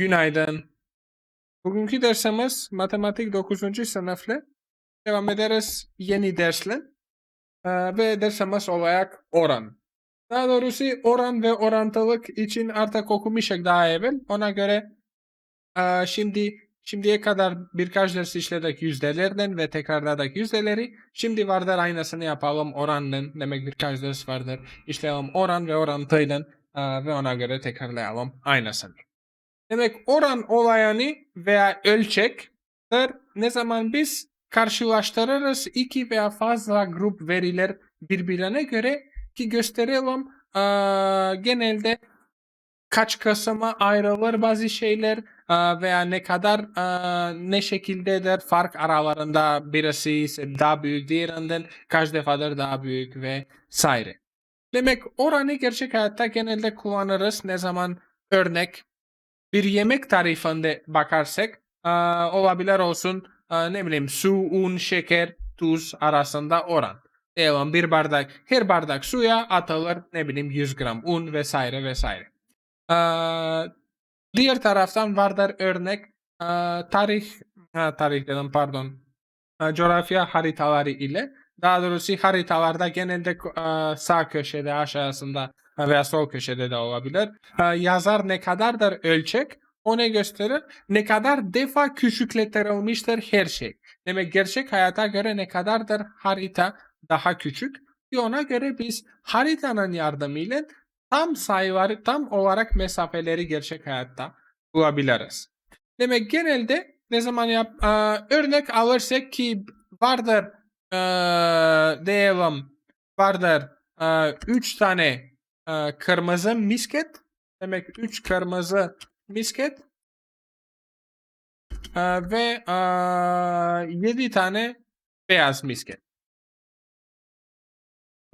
Günaydın. Bugünkü dersimiz matematik 9. sınıfla. Devam ederiz yeni dersle. Ve dersimiz olarak oran. Daha doğrusu oran ve orantılık için artık okumuştuk daha evvel. Ona göre şimdi şimdiye kadar birkaç ders işledik yüzdelerden ve tekrarladık yüzdeleri. Şimdi vardır aynısını yapalım oranla. Demek birkaç ders vardır. İşleyelim oran ve orantıyla ve ona göre tekrarlayalım aynısını. Demek oran olayını veya ölçektir ne zaman biz karşılaştırırız? İki veya fazla grup veriler birbirine göre ki gösterelim. Eee, genelde kaç kısma ayrılır bazı şeyler eee, veya ne kadar eee, ne şekildedir? Fark aralarında birisi ise daha büyük diğerinden kaç defadır daha büyük ve saire. Demek oranı gerçek hayatta genelde kullanırız. Ne zaman? Örnek bir yemek tarifinde bakarsak olabilir olsun ne bileyim su, un, şeker, tuz arasında oran. Diyelim bir bardak, her bardak suya atılır ne bileyim 100 gram un vesaire vesaire. Diğer taraftan vardır örnek tarih, tarih dedim pardon, coğrafya haritaları ile daha doğrusu haritalarda genelde sağ köşede aşağısında veya sol köşede de olabilir. Yazar ne kadardır ölçek ona gösterir. Ne kadar defa küçükletilmiştir her şey. Demek gerçek hayata göre ne kadardır harita daha küçük. Ve ona göre biz haritanın yardımıyla tam sayıları tam olarak mesafeleri gerçek hayatta bulabiliriz. Demek genelde ne zaman yap Ee, örnek alırsak ki vardır ee, diyelim vardır 3 tane ee, kırmızı misket. Demek 3 kırmızı misket. Ee, ve 7 tane beyaz misket.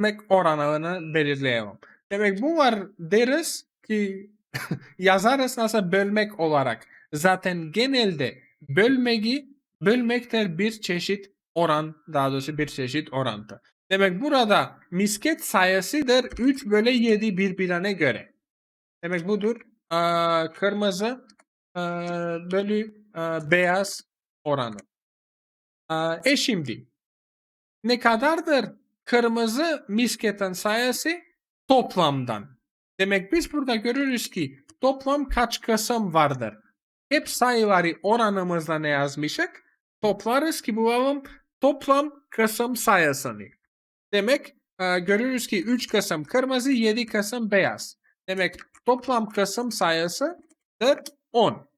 Demek oranını belirleyelim. Demek bu var deriz ki yazarız nasıl bölmek olarak. Zaten genelde bölmeyi bölmektir bir çeşit oran daha doğrusu bir çeşit orantı. Demek burada misket sayısıdır 3 bölü 7 birbirine göre. Demek budur. Aa, kırmızı aa, bölü aa, beyaz oranı. Aa, e şimdi ne kadardır kırmızı misketin sayısı toplamdan. Demek biz burada görürüz ki toplam kaç kısım vardır. Hep sayıları oranımızla ne yazmışık? Toplarız ki bulalım toplam kısım sayısını. Demek e, görürüz ki 3 kısım kırmızı 7 kısım beyaz. Demek toplam kısım sayısıdır 10.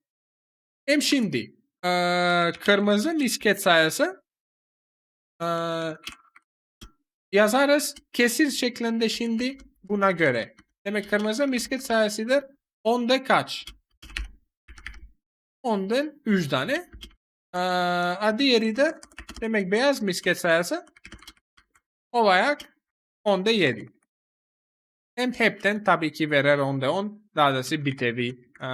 Hem şimdi e, kırmızı misket sayısı e, yazarız kesir şeklinde şimdi buna göre. Demek kırmızı misket sayısıdır 10'da kaç? 10'dan 3 tane. Ee, diğeri de demek beyaz misket sayısı olarak 10'da 7. Hem hepten tabii ki verer 10'da 10. Daha doğrusu bitevi, e,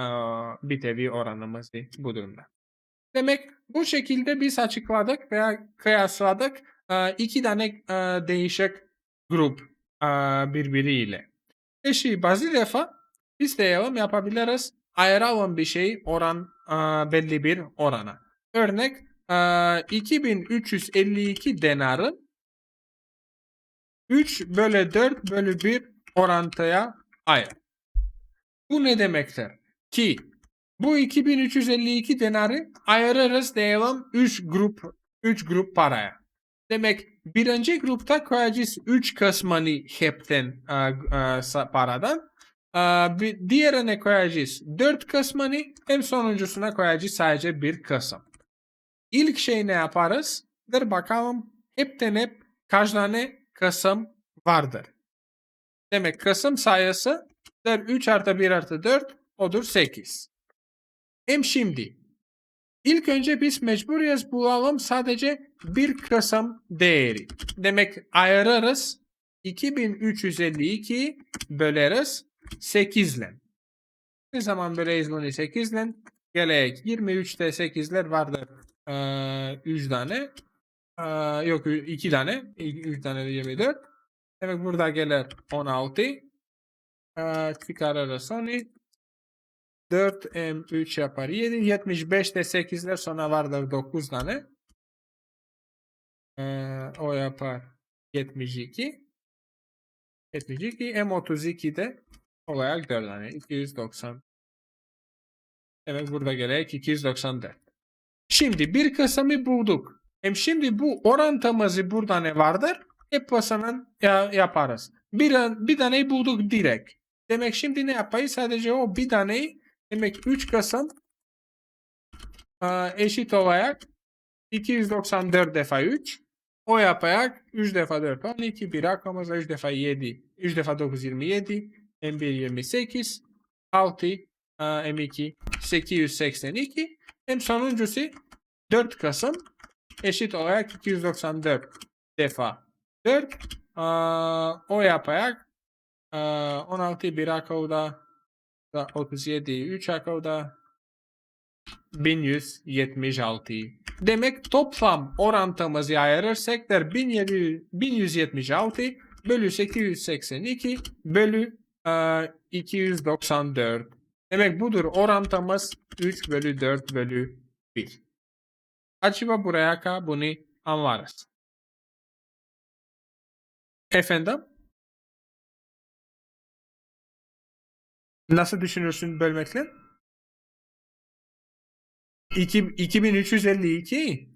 bitevi oranımız bu durumda. Demek bu şekilde biz açıkladık veya kıyasladık iki tane değişik grup birbiriyle. E şimdi bazı defa biz de yapabiliriz. Ayıralım bir şey oran belli bir orana. Örnek e, 2352 denarın 3 bölü 4 bölü 1 orantıya ayır. Bu ne demektir? Ki bu 2352 denarı ayırırız diyelim 3 grup 3 grup paraya. Demek birinci grupta koyacağız 3 kısmını hepten e, e, paradan. E, bir diğerine koyacağız 4 kısmını hem sonuncusuna koyacağız sadece bir kısım. İlk şey ne yaparız? Der bakalım hepten hep kaç tane kısım vardır. Demek kısım sayısı 3 artı 1 artı 4 odur 8. Hem şimdi ilk önce biz mecburiyet bulalım sadece bir kısım değeri. Demek ayırırız 2352 böleriz 8 ile. Ne zaman böleyiz bunu 8 ile? Gelek 23'te 8'ler vardır. Ee, 3 tane. Ee, yok 2 tane. 3 tane de 24. Demek burada gelir 16. Ee, çıkarırız onu. 4M3 yapar 7. 75 de 8'ler sonra vardır 9 tane. Ee, o yapar 72. 72. M32 de olarak 4 tane. 290. Evet burada gerek 294. Şimdi bir kısmı bulduk. Hem şimdi bu orantımızı burada ne vardır? Hep basanan ya, yaparız. Bir, bir taneyi bulduk direkt. Demek şimdi ne yapayız? Sadece o bir taneyi demek 3 Kasım aa, eşit olarak 294 defa 3 o yaparak 3 defa 4 12 bir rakamımızda 3 defa 7 3 defa 9 27 M1 28 6 aa, M2 882 hem sonuncusu 4 Kasım eşit olarak 294 defa 4 aa, o yaparak aa, 16 bir akılda da 37 3 akılda 1176. Demek toplam orantımızı ayırırsak der 1700 1176 bölü 882 bölü aa, 294. Demek budur orantımız 3 bölü 4 bölü 1. Acaba buraya kadar bunu anlarız. Efendim? Nasıl düşünürsün bölmekle? İki, 2352.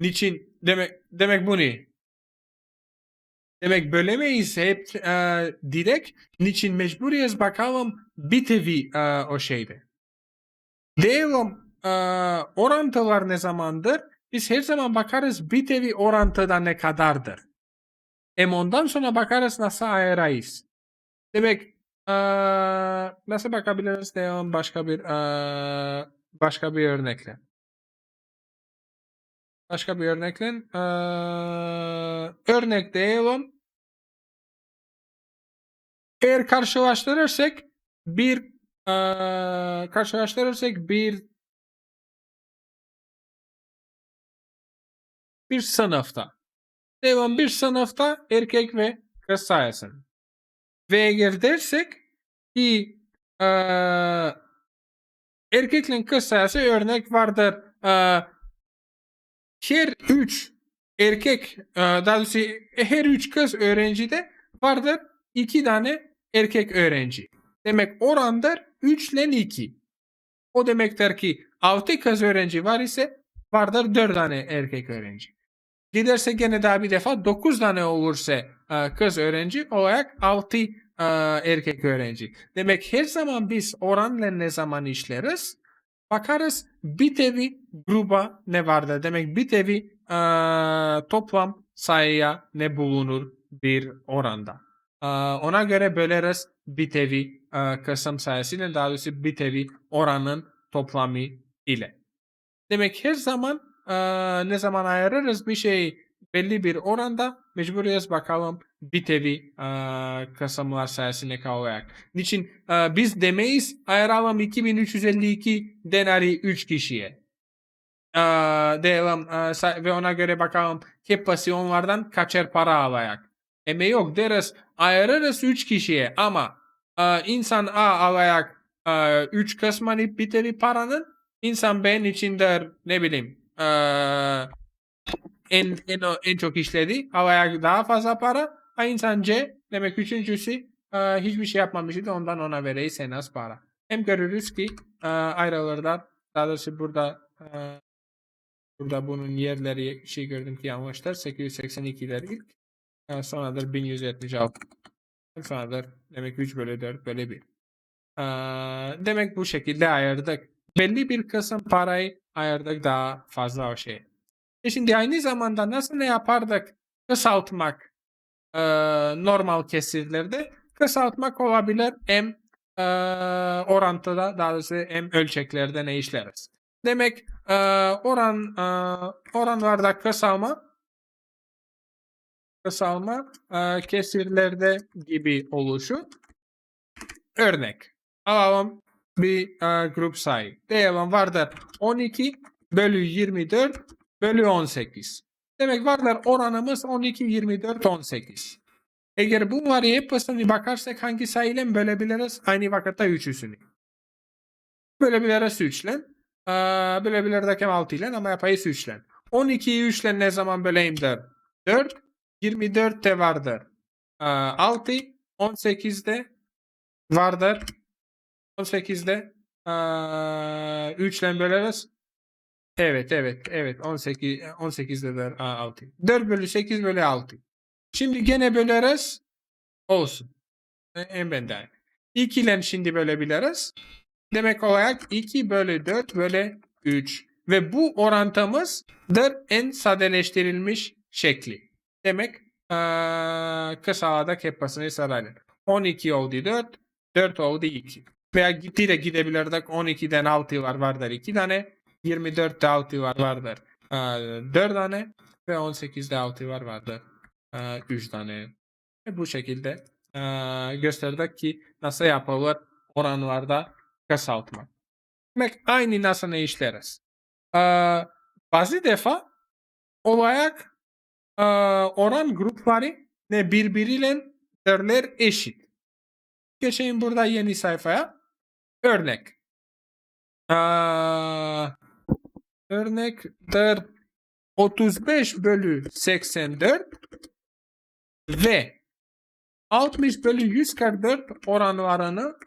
Niçin? Demek demek bu ne? Demek bölemeyiz hep e, direkt. Niçin mecburiyiz bakalım bir tevi e, o şeyde. Diyelim orantılar ne zamandır? Biz her zaman bakarız bir tevi orantıda ne kadardır. Hem ondan sonra bakarız nasıl ayırayız. Demek e, nasıl bakabiliriz diyelim başka bir e, başka bir örnekle. Başka bir örnekle e, örnek diyelim. Eğer karşılaştırırsak bir e, karşılaştırırsak bir bir sınıfta. Diyelim bir sınıfta erkek ve kız sayısın. Ve eğer dersek ki e, erkekle kız sayısı örnek vardır. E, her üç erkek e, daha doğrusu her üç kız öğrencide vardır iki tane erkek öğrenci. Demek orandır 3 ile 2. O demektir ki 6 kız öğrenci var ise vardır 4 tane erkek öğrenci. Giderse gene daha bir defa 9 tane olursa e, kız öğrenci olarak 6 e, erkek öğrenci. Demek her zaman biz oranla ne zaman işleriz? Bakarız bir tevi gruba ne vardır? Demek bir tevi e, toplam sayıya ne bulunur bir oranda. Ona göre böleriz bir tevi kısım sayısıyla daha doğrusu bir tevi oranın toplamı ile. Demek her zaman e, ne zaman ayırırız bir şey belli bir oranda mecburiyet bakalım bir tevi e, kısımlar sayısı ne kalacak. Niçin e, biz demeyiz ayıralım 2352 denari 3 kişiye. E, diyelim e, ve ona göre bakalım hep onlardan kaçer para alacak. Eme yok deriz ayırırız 3 kişiye ama e, insan A alacak 3 kısmını bir tevi paranın insan B için der ne bileyim e, en, en, en çok işledi. Havaya daha fazla para. İnsan C demek üçüncüsü e, hiçbir şey yapmamıştı ondan ona vereyiz en az para. Hem görürüz ki e, ayrılırlar. Daha doğrusu burada e, burada bunun yerleri şey gördüm ki yanlışlar. 882'ler ilk. E, sonradır 1176. Sonradır demek 3 bölü 4 bölü 1. E, demek bu şekilde ayırdık. Belli bir kısım parayı ayırdık daha fazla o şey. E şimdi aynı zamanda nasıl ne yapardık? Kısaltmak e, normal kesirlerde kısaltmak olabilir hem e, orantıda daha doğrusu hem ölçeklerde ne işleriz. Demek e, oran e, oranlarda kısalma kısalma e, kesirlerde gibi oluşu. Örnek alalım bir e, grup sayı. Diyelim vardır 12 bölü 24 bölü 18. Demek varlar oranımız 12, 24, 18. Eğer bunları hepsini bakarsak hangi sayıyla bölebiliriz? Aynı vakitte üçüsünü. Bölebiliriz 3 ile. Ee, bölebiliriz 6 ile ama yapayız 3 ile. 12'yi 3 ile ne zaman böleyimdir? 4. 24 de vardır. Ee, 6. 18'de vardır. 18'de ee, 3 ile böleriz. Evet evet evet 18 18'de de 6. 4 bölü 8 bölü 6. Şimdi gene böleriz. Olsun. E, En benden. 2 ile şimdi bölebiliriz. Demek olarak 2 bölü 4 bölü 3. Ve bu orantımızdır en sadeleştirilmiş şekli. Demek eee kısalada kepasını sarayın. 12 oldu 4, 4 oldu 2. Veya gitti de gidebilirdik. 12'den 6 var vardır 2 tane. 24'te 6 var vardır 4 tane. Ve 18'de 6 var vardır 3 tane. Ve bu şekilde eee gösterdik ki nasıl yapılır oranlarda kısaltma. Demek aynı nasıl ne işleriz. Bazı defa olarak oran grupları ne birbiriyle derler eşit. Geçeyim burada yeni sayfaya. Örnek. Eee örnektir 35 bölü 84 ve 60 bölü 144 oranlarını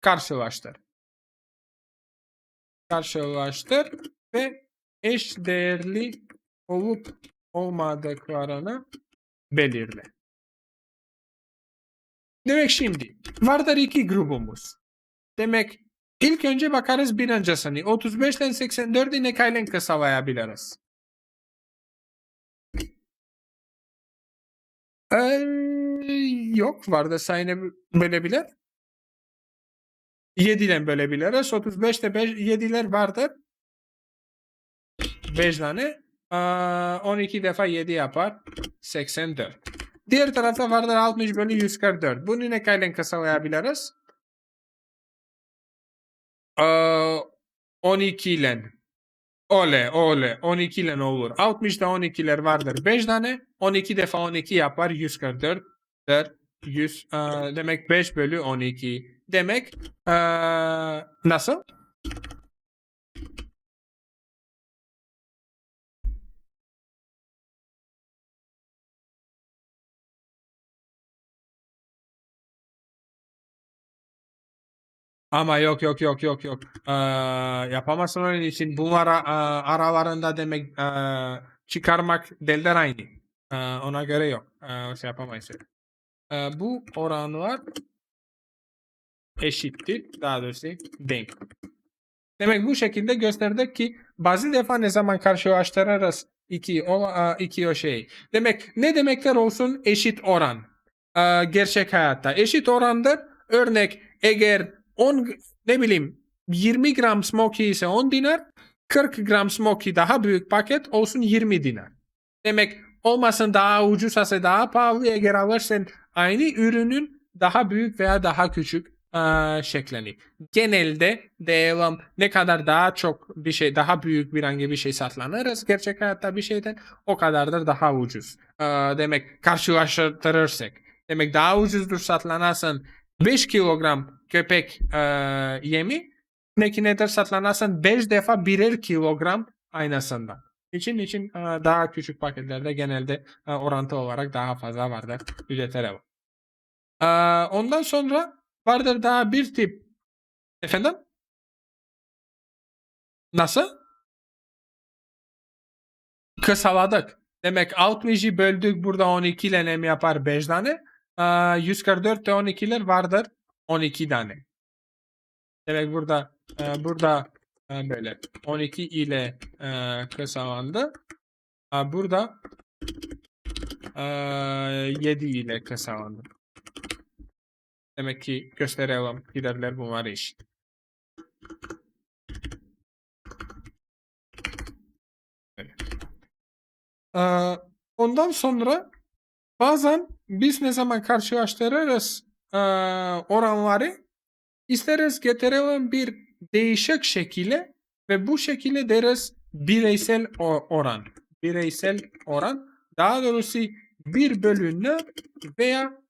karşılaştır. Karşılaştır ve eş değerli olup olmadıklarını belirle. Demek şimdi vardır iki grubumuz. Demek ilk önce bakarız birincisini. 35 ile 84'ü ne kaylen kısalayabiliriz? Ee, yok vardı sayını bölebilir. 7 ile bölebiliriz. 35 ile 5, 7'ler vardır. 5 tane. Aa, 12 defa 7 yapar. 84. Diğer tarafta vardır 60 bölü 144. Bunu ne kaylen kısalayabiliriz? Aa, 12 ile. Ole ole 12 ile olur. 60'da 12'ler vardır 5 tane. 12 defa 12 yapar 144. 4, 100 aa, demek 5 bölü 12. Demek nasıl? Ama yok yok yok yok yok. Ee, yapamazsın onun için bunlara e, aralarında demek e, çıkarmak delder aynı. Ee, ona göre yok. Ee, şey yapamayız. Ee, bu oranlar eşittir. Daha doğrusu denk. Demek bu şekilde gösterdik ki bazı defa ne zaman karşılaştırırız iki o, iki o şey. Demek ne demekler olsun eşit oran. Ee, gerçek hayatta eşit orandır. Örnek eğer 10 ne bileyim 20 gram smoky ise 10 dinar 40 gram smoky daha büyük paket olsun 20 dinar. Demek olmasın daha ucuz ise daha pahalı eğer alırsan aynı ürünün daha büyük veya daha küçük eee şeklini. Genelde diyelim ne kadar daha çok bir şey daha büyük bir hangi bir şey satlanırız gerçek hayatta bir şeyden o kadardır daha ucuz. Eee, demek karşılaştırırsak demek daha ucuzdur satlanasın 5 kilogram köpek e, yemi ne ki nedir satlanasın 5 defa birer kilogram aynasından. İçin için daha küçük paketlerde genelde orantı olarak daha fazla vardır ücretleri var. E, ondan sonra vardır daha bir tip efendim nasıl? Kısaladık. Demek 60'ı böldük burada 12 ile ne yapar 5 tane. Aa, 144 de 12'ler vardır 12 tane. Demek burada e, burada e, böyle 12 ile e, kısalandı. Aa, burada e, 7 ile kısalandı. Demek ki gösterelim giderler bunlar eşit. Aa, ondan sonra bazen biz ne zaman karşılaştırırız eee, oranları isteriz getirelim bir değişik şekilde ve bu şekilde deriz bireysel oran. Bireysel oran daha doğrusu 1 bölü veya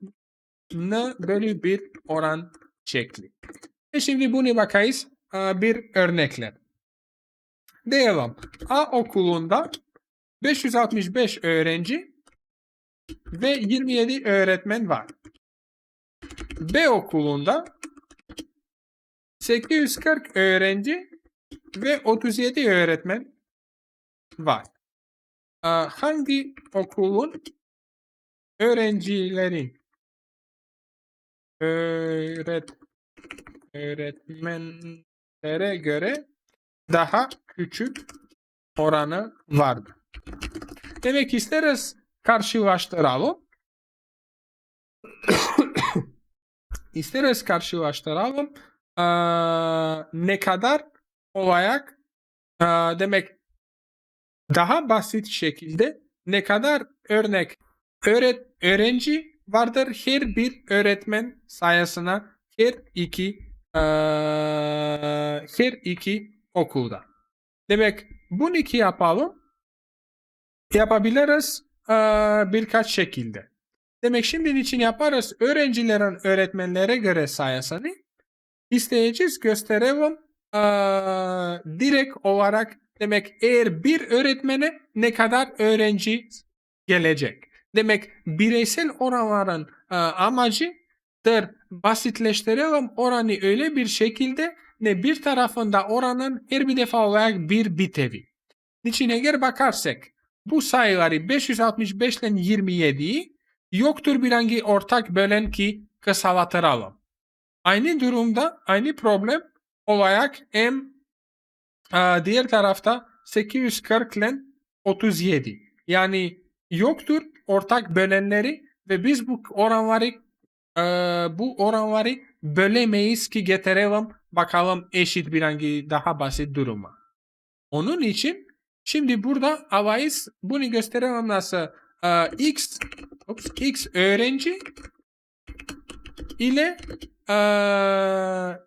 n bölü 1 oran şekli. E şimdi bunu bakayız e, bir örnekle. Diyelim A okulunda 565 öğrenci ve 27 öğretmen var. B okulunda 840 öğrenci ve 37 öğretmen var. Hangi okulun öğrencilerin öğret öğretmenlere göre daha küçük oranı vardı. Demek isteriz karşılaştıralım. İsteriz karşılaştıralım. Ee, ne kadar olarak ee, demek daha basit şekilde ne kadar örnek öğret öğrenci vardır her bir öğretmen sayesine her iki ee, her iki okulda. Demek bunu iki yapalım. Yapabiliriz ee, birkaç şekilde. Demek şimdi için yaparız öğrencilerin öğretmenlere göre sayısını isteyeceğiz gösterelim ee, direkt olarak demek eğer bir öğretmene ne kadar öğrenci gelecek. Demek bireysel oranların e, amacıdır basitleştirelim oranı öyle bir şekilde ne bir tarafında oranın her bir defa olarak bir bitevi. Niçin eğer bakarsak bu sayıları 565 ile 27'yi yoktur bir hangi ortak bölen ki kısaltıralım. Aynı durumda aynı problem olarak M e, diğer tarafta 840 ile 37. Yani yoktur ortak bölenleri ve biz bu oranları e, bu oranları bölemeyiz ki getirelim bakalım eşit bir hangi daha basit duruma. Onun için şimdi burada alayız bunu gösterelim nasıl e, x ups, x öğrenci ile e,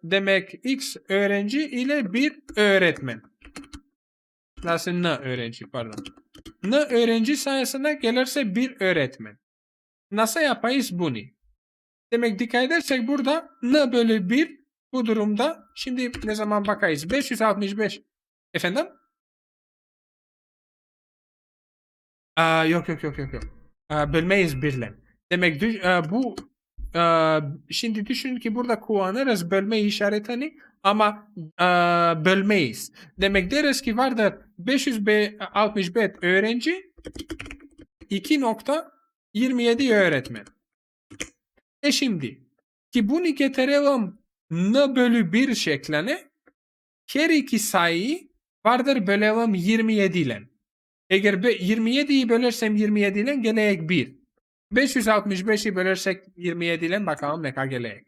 demek x öğrenci ile bir öğretmen. Nasıl ne öğrenci pardon. Ne öğrenci sayısına gelirse bir öğretmen. Nasıl yapayız bunu? Demek dikkat edersek burada ne bölü 1 bu durumda şimdi ne zaman bakayız? 565 efendim? Yok yok yok yok yok. Aa, bölmeyiz birle. Demek düş- aa, bu aa, şimdi düşün ki burada kullanırız bölme işaretini ama aa, bölmeyiz. Demek deriz ki vardır 565 öğrenci 2.27 öğretmen. E şimdi ki bunu getirelim n bölü 1 şekline her iki sayıyı vardır bölelim 27 ile. Eğer 27'yi bölersem 27 ile geleyek 1. 565'i bölersek 27 ile bakalım ne kadar geleyek.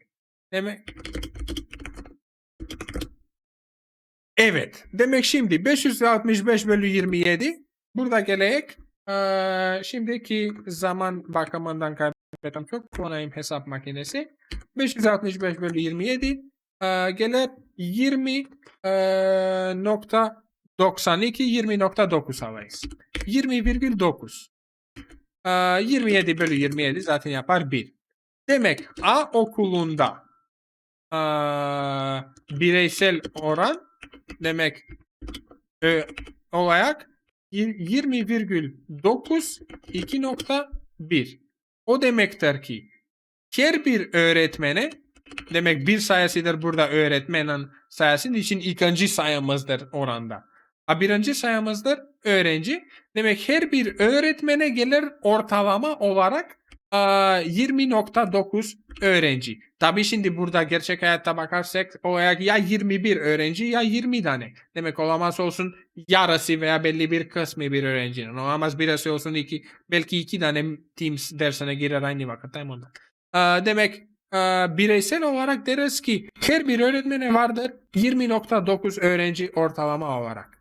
Demek Evet. Demek şimdi 565 bölü 27 burada geleyek ee, şimdiki zaman bakımından kaybettim çok kullanayım hesap makinesi. 565 bölü 27 ee, gelir 20 ee, nokta 92 20.9 alayız. 20,9. Ee, 27 bölü 27 zaten yapar 1. Demek A okulunda ee, bireysel oran demek e, olarak 20,9 2.1. O demektir ki her bir öğretmene demek bir sayısıdır burada öğretmenin sayısının için ikinci sayımızdır oranda. A birinci sayımızdır öğrenci. Demek her bir öğretmene gelir ortalama olarak a, 20.9 öğrenci. Tabi şimdi burada gerçek hayatta bakarsak o ya 21 öğrenci ya 20 tane. Demek olamaz olsun yarısı veya belli bir kısmı bir öğrencinin. Olamaz birisi olsun iki, belki iki tane Teams dersine girer aynı vakitte. Demek bireysel olarak deriz ki her bir öğretmene vardır 20.9 öğrenci ortalama olarak.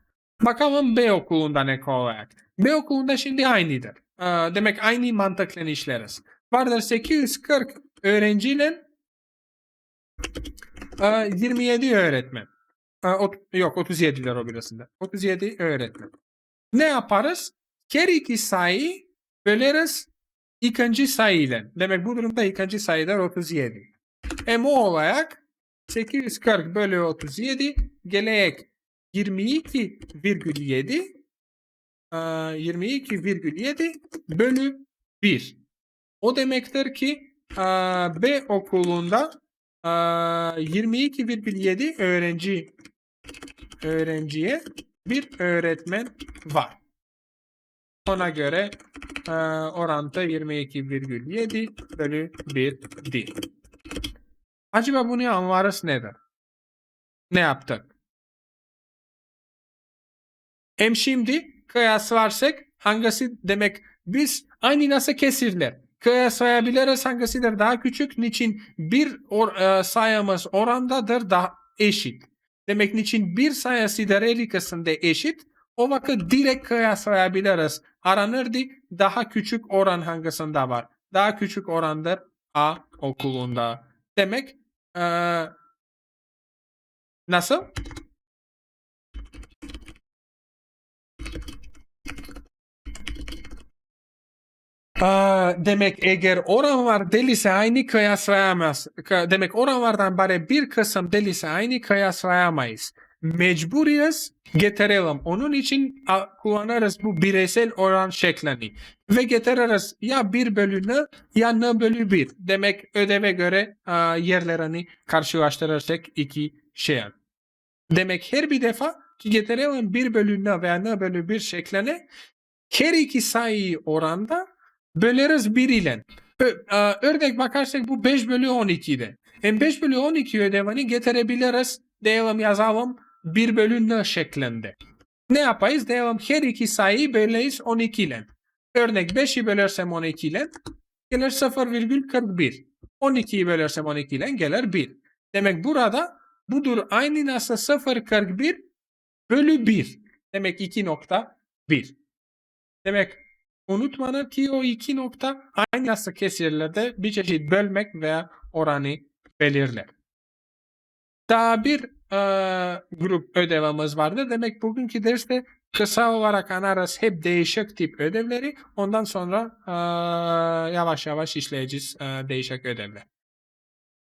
Bakalım B okulunda ne olarak. B okulunda şimdi aynıdır. Aa, demek aynı mantıkla işleriz. Vardır 840 öğrenciyle aa, 27 öğretmen. Aa, ot- yok 37'ler o birasında. 37 öğretmen. Ne yaparız? Her iki sayıyı böleriz ikinci sayıyla. Demek bu durumda ikinci sayılar 37. M olarak 840 bölü 37 gelek 22,7 eee, 22,7 bölü 1. O demektir ki eee, B okulunda eee, 22,7 öğrenci öğrenciye bir öğretmen var. Ona göre eee orantı 22,7 bölü 1'dir. Acaba bunu anlarız nedir? Ne yaptık? Hem şimdi kıyaslarsak hangisi demek biz aynı nasıl kesirler. Kıyaslayabiliriz hangisidir daha küçük. Niçin bir or, e, sayımız orandadır daha eşit. Demek niçin bir sayısıdır her ikisinde eşit. O vakit direkt kıyaslayabiliriz. Aranırdı daha küçük oran hangisinde var. Daha küçük orandır A okulunda. Demek e, nasıl? Demek eğer oran var değilse aynı kıyaslayamaz. Demek oranlardan bari bir kısım değilse aynı kıyaslayamayız. Mecburiyiz getirelim. Onun için kullanırız bu bireysel oran şeklini. Ve getiririz ya 1 bölü ya n bölü 1. Demek ödeve göre yerlerini karşılaştırırsak iki şey. Demek her bir defa getirelim 1 bölü n veya n bölü 1 şeklini her iki sayıyı oranda böleriz 1 ile. Örnek bakarsak bu 5 bölü 12'de. Hem 5 bölü 12 ödevini getirebiliriz. Diyelim yazalım 1 bölü n şeklinde. Ne yapayız? Diyelim her iki sayıyı böleyiz 12 ile. Örnek 5'i bölersem 12 ile gelir 0,41. 12'yi bölersem 12 ile gelir 1. Demek burada budur aynı nasıl 0,41 bölü 1. Demek 2.1. Demek unutmanın ki o iki nokta aynı kesirlerde bir çeşit bölmek veya oranı belirler. Daha bir e, grup ödevimiz vardı. Demek bugünkü derste kısa olarak anarız hep değişik tip ödevleri. Ondan sonra e, yavaş yavaş işleyeceğiz e, değişik ödevler.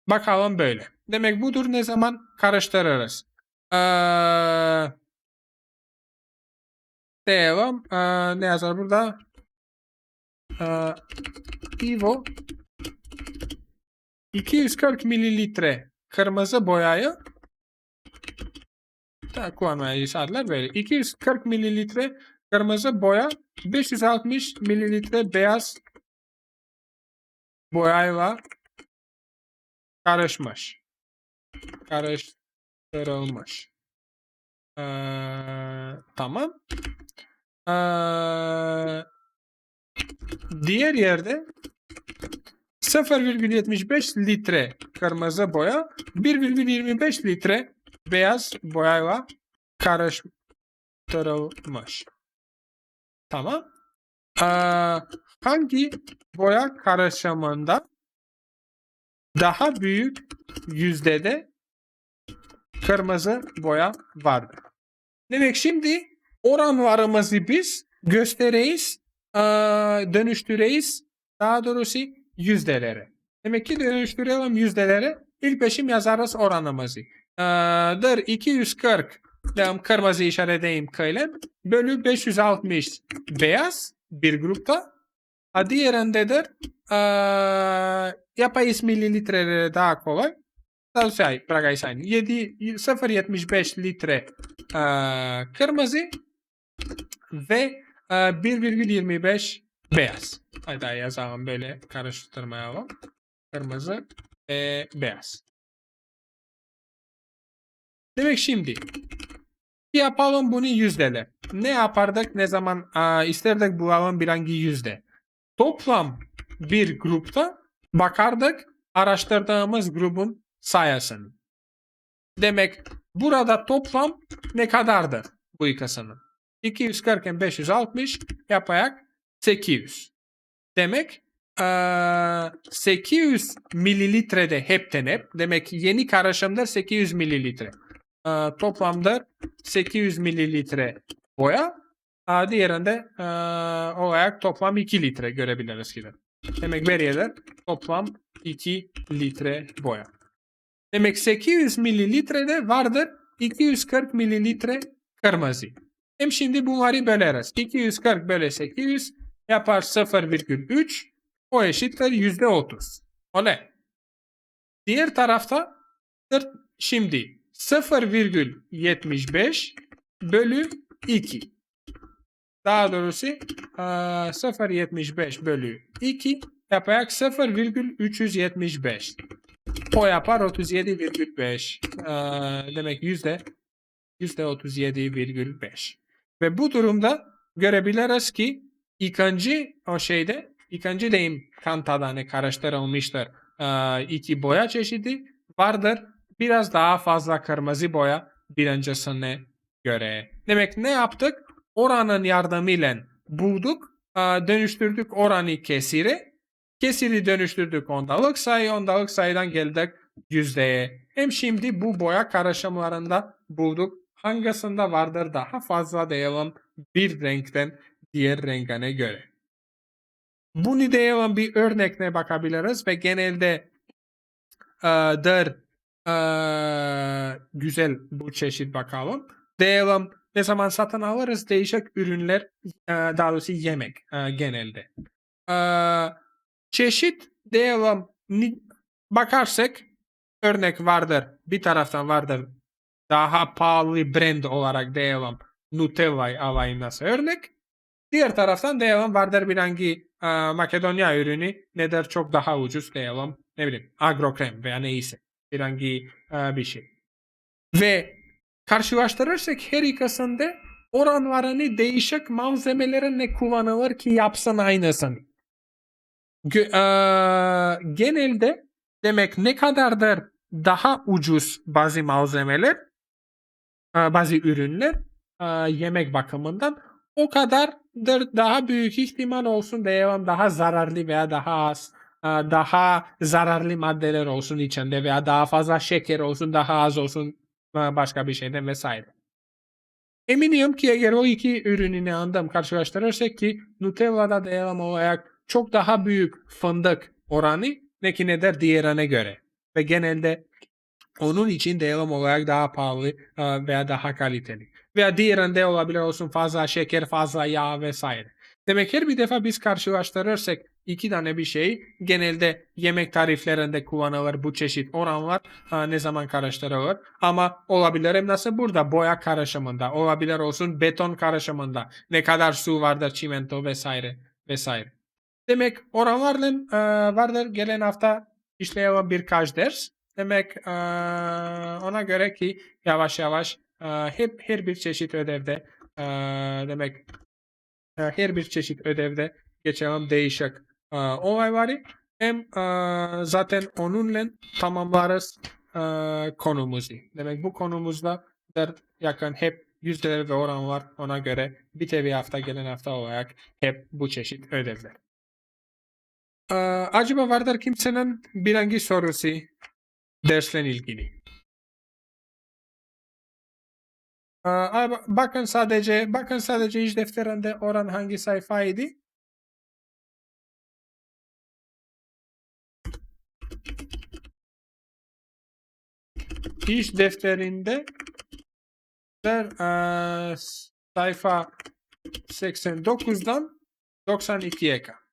Bakalım böyle. Demek budur ne zaman karıştırırız. Eee Devam. Eee, ne yazar burada? Eee Ivo 240 mililitre kırmızı boyayı da işaretler böyle. 240 mililitre kırmızı boya 560 mililitre beyaz boyayla karışmış. Karıştırılmış. Eee, tamam. Eee, diğer yerde 0,75 litre kırmızı boya 1,25 litre beyaz boyayla karıştırılmış. Tamam. Eee, hangi boya karışımında daha büyük yüzdede kırmızı boya vardır? Demek şimdi oranlarımızı biz göstereyiz, dönüştüreyiz. Daha doğrusu yüzdelere. Demek ki dönüştürelim yüzdelere. İlk peşim yazarız oranımızı. Dır 240 devam kırmızı işaretleyeyim kalem bölü 560 beyaz bir grupta. Ha, diğerindedir eee yapayız mililitreleri daha kolay. Şey bırakayız aynı. 7 0.75 litre kırmızı ve 1,25 beyaz. Hadi yazalım böyle karıştırmayalım. Kırmızı ve beyaz. Demek şimdi yapalım bunu yüzdele. Ne yapardık ne zaman aa, isterdik bulalım bir hangi yüzde. Toplam bir grupta bakardık araştırdığımız grubun sayısını. Demek burada toplam ne kadardır bu ikisinin? 240 iken 560 yapayak 800. Demek eee, 800 mililitrede hepten hep. Demek yeni karışımdır 800 mililitre. Eee, toplamdır 800 mililitre boya. Diğerinde olarak toplam 2 litre görebiliriz gibi. Demek veriyorlar toplam 2 litre boya. Demek 800 mililitrede vardır 240 mililitre kırmızı. Hem şimdi bunları böleriz. 240 bölü 800 yapar 0,3. O eşittir %30. Oley. Diğer tarafta şimdi 0,75 bölü 2. Daha doğrusu eee, 0,75 bölü 2 yapacak 0,375. O yapar 37,5. Eee, demek yüzde 37,5. Ve bu durumda görebiliriz ki ikinci o şeyde ikinci deyim kantada ne karıştırılmıştır. Eee, iki boya çeşidi vardır. Biraz daha fazla kırmızı boya birincisine göre. Demek ne yaptık? Oranın yardımıyla bulduk, eee, dönüştürdük oranı kesire. Kesiri dönüştürdük ondalık sayı, ondalık sayıdan geldik yüzdeye. Hem şimdi bu boya karışımlarında bulduk. Hangisinde vardır daha fazla diyelim bir renkten diğer rengine göre. Bunu diyelim bir örnekle bakabiliriz ve genelde eee der eee, güzel bu çeşit bakalım. Diyelim ne zaman satın alırız değişik ürünler eee, daha doğrusu yemek eee, genelde. Eee, çeşit diyelim bakarsak örnek vardır bir taraftan vardır daha pahalı brand olarak diyelim Nutella'yı alayım örnek. Diğer taraftan diyelim vardır bir hangi e, Makedonya ürünü nedir çok daha ucuz diyelim ne bileyim agrokrem veya neyse bir hangi e, bir şey. Ve karşılaştırırsak her ikisinde oranlarını değişik malzemelerin ne kullanılır ki yapsın aynısını. Gö- e, genelde demek ne kadardır daha ucuz bazı malzemeler, bazı ürünler yemek bakımından o kadardır daha büyük ihtimal olsun diyelim daha zararlı veya daha az daha zararlı maddeler olsun içinde veya daha fazla şeker olsun daha az olsun başka bir şeyden vesaire. Eminim ki eğer o iki ürünü ne andım karşılaştırırsak ki Nutella'da diyelim olarak çok daha büyük fındık oranı ne ki nedir diğerine göre. Ve genelde onun için diyelim olarak daha pahalı e, veya daha kaliteli. Veya diğerinde olabilir olsun fazla şeker, fazla yağ vesaire. Demek her bir defa biz karşılaştırırsak iki tane bir şey genelde yemek tariflerinde kullanılır bu çeşit oranlar e, ne zaman karıştırılır. Ama olabilir nasıl burada boya karışımında olabilir olsun beton karışımında ne kadar su vardır çimento vesaire vesaire. Demek oranlarla e, vardır gelen hafta işleyelim birkaç ders. Demek ona göre ki yavaş yavaş e, hep her bir çeşit ödevde demek her bir çeşit ödevde geçelim değişik e, olayları. Hem zaten onunla tamamlarız e, konumuzu. Demek bu konumuzda yakın hep yüzdeler ve oran var. Ona göre bir tevi hafta gelen hafta olarak hep bu çeşit ödevler. Acaba vardır kimsenin bir hangi sorusu dersle ilgili? Bakın sadece bakın sadece iş defterinde oran hangi sayfaydı? İş defterinde der, sayfa 89'dan 92'ye kadar.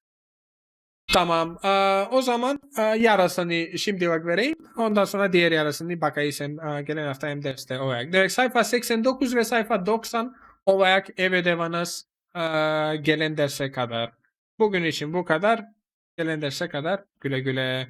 Tamam. eee, o zaman eee, yarısını şimdilik vereyim. Ondan sonra diğer yarısını bakayım eee, gelen hafta hem derste olarak. Demek sayfa 89 ve sayfa 90 olarak ev ödeviniz eee, gelen derse kadar. Bugün için bu kadar. Gelen derse kadar güle güle.